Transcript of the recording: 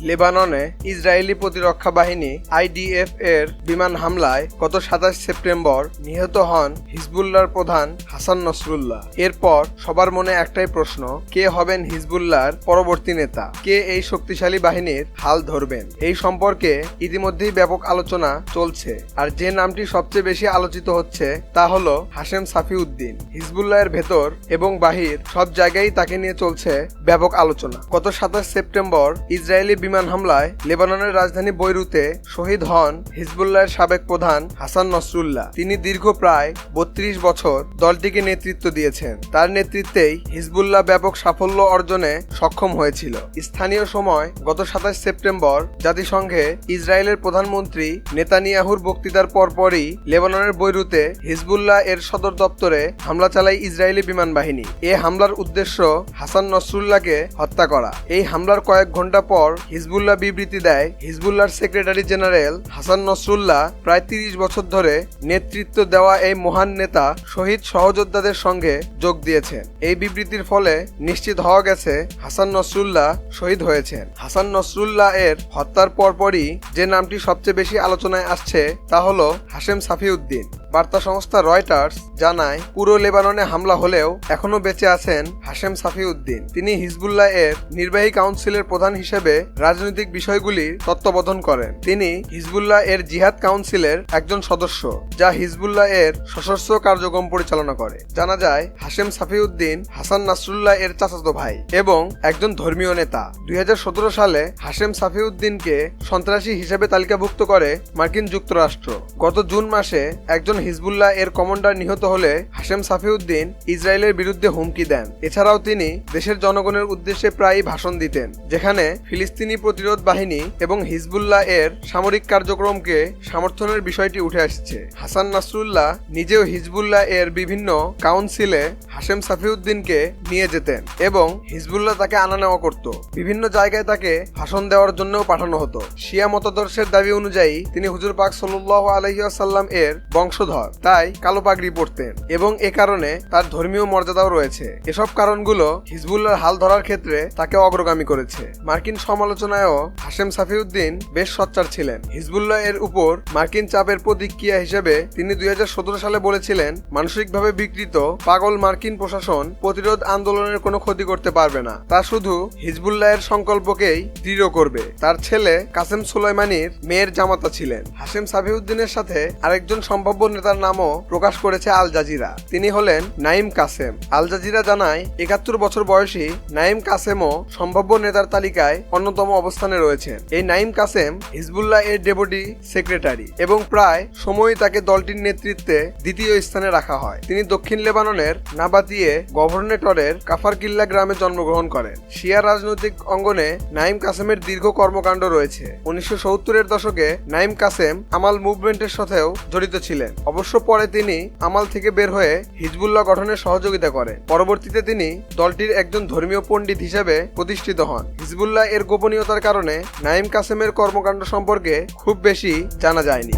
লেবাননে ইসরায়েলি প্রতিরক্ষা বাহিনী আইডিএফ এর বিমান হামলায় গত সাতাশ সেপ্টেম্বর নিহত হন হিজবুল্লাহর প্রধান হাসান নসরুল্লাহ। এরপর সবার মনে একটাই প্রশ্ন, কে হবেন হিজবুল্লাহর পরবর্তী নেতা? কে এই শক্তিশালী বাহিনীর হাল ধরবেন? এই সম্পর্কে ইতিমধ্যেই ব্যাপক আলোচনা চলছে। আর যে নামটি সবচেয়ে বেশি আলোচিত হচ্ছে তা হলো হাশেম সাফিউদ্দিন। হিজবুল্লাহের ভেতর এবং বাহির সব জায়গায় তাকে নিয়ে চলছে ব্যাপক আলোচনা। গত সাতাশ সেপ্টেম্বর ইসরায়েলি বিমান হামলায় লেবাননের রাজধানী বৈরুতে শহীদ হন হিজবুল্লাহের সাবেক প্রধান হাসান নসরুল্লাহ। তিনি দীর্ঘ প্রায় বত্রিশ বছর দলটিকে নেতৃত্ব দিয়েছেন। তার নেতৃত্বেই হিজবুল্লাহ ব্যাপক সাফল্য অর্জনে সক্ষম হয়েছিল। স্থানীয় সময় গত সাতাশ সেপ্টেম্বর জাতিসংঘে ইসরায়েলের প্রধানমন্ত্রী নেতানিয়াহুর বক্তৃতার পরপরই লেবাননের বৈরুতে হিজবুল্লাহ এর সদর দপ্তরে হামলা চালায় ইসরায়েলি বিমান বাহিনী। এ হামলার উদ্দেশ্য হাসান নসরুল্লাহকে হত্যা করা। এই হামলার কয়েক ঘণ্টা পর হিজবুল্লাহ বিবৃতি দেয়, হিজবুল্লাহর সেক্রেটারি জেনারেল হাসান নসরুল্লাহ প্রায় তিরিশ বছর ধরে নেতৃত্ব দেওয়া এই মহান নেতা শহীদ সহযোদ্ধাদের সঙ্গে যোগ দিয়েছেন। এই বিবৃতির ফলে নিশ্চিত হওয়া গেছে হাসান নসরুল্লাহ শহীদ হয়েছেন। হাসান নসরুল্লাহ এর হত্যার পরপরই যে নামটি সবচেয়ে বেশি আলোচনায় আসছে তা হলো হাশেম সাফিউদ্দিন। বার্তা সংস্থা রয়টার্স জানায়, পুরো লেবাননে হামলা হলেও এখনও বেঁচে আছেন হাশেম সাফিউদ্দিন। তিনি হিজবুল্লাহ এর নির্বাহী কাউন্সিলের প্রধান হিসেবে রাজনৈতিক বিষয়গুলির তত্ত্বাবধান করেন। তিনি হিজবুল্লাহ এর জিহাদ কাউন্সিলের একজন সদস্য, যা হিজবুল্লাহ এর সশস্ত্র কার্যক্রম পরিচালনা করে। জানা যায়, হাশেম সাফিউদ্দিন হাসান নাসরুল্লাহ এর চাচাতো ভাই এবং একজন ধর্মীয় নেতা। দুই হাজার সতেরো সালে হাশেম সাফিউদ্দিনকে সন্ত্রাসী হিসেবে তালিকাভুক্ত করে মার্কিন যুক্তরাষ্ট্র। গত জুন মাসে একজন হিজবুল্লাহ এর কমান্ডার নিহত হলে হাশেম সাফিউদ্দিন ইসরায়েলের বিরুদ্ধে হুমকি দেন। এছাড়াও তিনি দেশের জনগণের উদ্দেশ্যে প্রায়ই ভাষণ দিতেন, যেখানে ফিলিস্তিনি প্রতিরোধ বাহিনী এবং হিজবুল্লাহ এর সামরিক কার্যক্রমকে সমর্থনের বিষয়টি উঠে আসছে। হাসান নাসরুল্লাহ নিজেও হিজবুল্লাহ এর বিভিন্ন কাউন্সিলে হাশেম সাফিউদ্দিনকে নিয়ে যেতেন এবং হিজবুল্লাহ তাকে আনা নেওয়া করত। বিভিন্ন জায়গায় তাকে ভাষণ দেওয়ার জন্যও পাঠানো হতো। শিয়া মতাদর্শের দাবি অনুযায়ী তিনি হুজুর পাক সাল্লাহ আলহিহাসাল্লাম এর বংশধর, তাই কালো পাগড়ি পরতেন এবং এ কারণে তার ধর্মীয় মর্যাদাও রয়েছে। এসব কারণগুলো হিজবুল্লাহর হাল ধরার ক্ষেত্রে তাকে অগ্রগামী করেছে। মার্কিন সমালোচনায়ও হাশেম সাফিউদ্দিন বেশ সচ্চার ছিলেন। হিজবুল্লাহ এর উপর মার্কিন চাপের প্রতিক্রিয়া হিসেবে তিনি দুই হাজার সতেরো সালে বলেছিলেন, মানসিকভাবে বিকৃত পাগল মার্কিন প্রশাসন প্রতিরোধ আন্দোলনের কোনো ক্ষতি করতে পারবে না। তা শুধু হিজবুল্লাহ এর সংকল্পকেই দৃঢ় করবে। তার ছেলে কাসেম সুলাইমানির মেয়ের জামাতা ছিলেন। হাশেম সাফিউদ্দিনের সাথে আরেকজন সম্ভাব্য নেতার নামও প্রকাশ করেছে আল জাজিরা। তিনি হলেন নাইম কাসেম। আল জাজিরা জানায়, একাত্তর বছর বয়সী নাইম কাসেমও সম্ভাব্য নেতার তালিকায় অন্যতম অবস্থানে রয়েছেন। এই নাইম কাসেম হিজবুল্লাহ এর ডেপুটি সেক্রেটারি এবং প্রায় সময়ই তাকে দলটির নেতৃত্বে দ্বিতীয় স্থানে রাখা হয়। তিনি দক্ষিণ লেবাননের নাবাতিয়ে গভর্নেটরের কাফারকিল্লা গ্রামে জন্মগ্রহণ করেন। শিয়া রাজনৈতিক অঙ্গনে নাইম কাসেমের দীর্ঘ কর্মকাণ্ড রয়েছে। উনিশশো সত্তরের দশকে নাইম কাসেম আমাল মুভমেন্টের সাথেও জড়িত ছিলেন। অবশ্য পরে তিনি আমাল থেকে বের হয়ে হিজবুল্লাহ গঠনে সহযোগিতা করেন। পরবর্তীতে তিনি দলটির একজন ধর্মীয় পণ্ডিত হিসেবে প্রতিষ্ঠিত হন। হিজবুল্লাহ এর গোপনীয়তার কারণে নাইম কাসেমের কর্মকাণ্ড সম্পর্কে খুব বেশি জানা যায়নি।